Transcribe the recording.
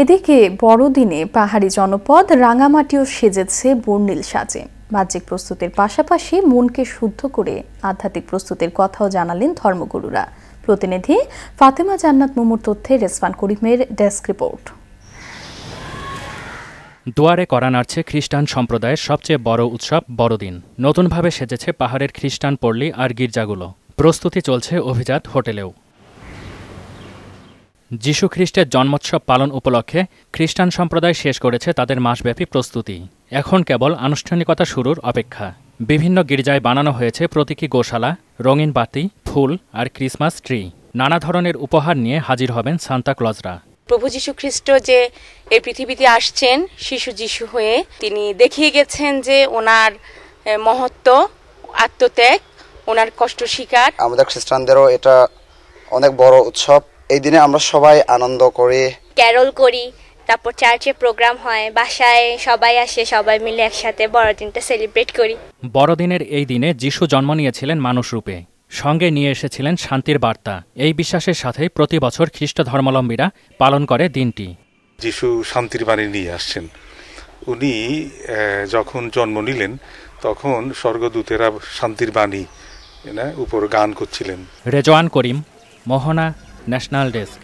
এদিকে বড়দিনে পাহাড়ি জনপদ রাঙামাটিও সেজেছে বর্ণিল সাজে। বাহ্যিক প্রস্তুতির পাশাপাশি মনকে শুদ্ধ করে আধ্যাত্মিক প্রস্তুতির কথাও জানালেন ধর্মগুরুরা। প্রতিনিধি ফাতেমা জান্নাত মুমুর তথ্যে রেসফান করিমের ডেস্ক রিপোর্ট। দুয়ারে করা নাড়ছে খ্রিস্টান সম্প্রদায়ের সবচেয়ে বড় উৎসব বড়দিন। নতুনভাবে সেজেছে পাহাড়ের খ্রিস্টান পল্লী আর গির্জাগুলো। প্রস্তুতি চলছে অভিজাত হোটেলেও। যীশু খ্রিস্টের জন্মোৎসব পালন উপলক্ষে খ্রিস্টান সম্প্রদায় শেষ করেছে তাদের মাসব্যাপী প্রস্তুতি। এখন কেবল আনুষ্ঠানিকতা শুরুর অপেক্ষা। বিভিন্ন গির্জায় বানানো হয়েছে প্রতীকী গোশালা রঙিন বাতি ফুল আর ক্রিসমাস ট্রি। নানা ধরনের উপহার নিয়ে হাজির হবেন সান্তা ক্লজরা। প্রভু যীশু খ্রিস্ট যে এই পৃথিবীতে আসছেন শিশু যিশু হয়ে তিনি দেখিয়ে গেছেন যে ওনার মহত্ব আত্মত্যাগ ওনার কষ্ট স্বীকার। আমাদের খ্রিস্টানদেরও এটা অনেক বড় উৎসব। এই দিনে আমরা সবাই আনন্দ করি। ক্যারল করি তারপর চার্চে প্রোগ্রাম হয় বাসায় সবাই আসে সবাই মিলে একসাথে বড়দিনটা সেলিব্রেট করি। বড়দিনের এই দিনে যিশু জন্ম নিয়েছিলেন মানুষ রূপে। সঙ্গে নিয়ে এসেছিলেন শান্তির বার্তা। এই বিশ্বাসের সাথে প্রতি বছর খ্রিস্ট ধর্মাবলম্বীরা পালন করে দিনটি। যিশু শান্তির বাণী নিয়ে আসছেন। উনি যখন জন্ম নিলেন তখন স্বর্গদূতেরা শান্তির বাণী উপর গান করছিলেন। Rezwan Karim Mohona national desk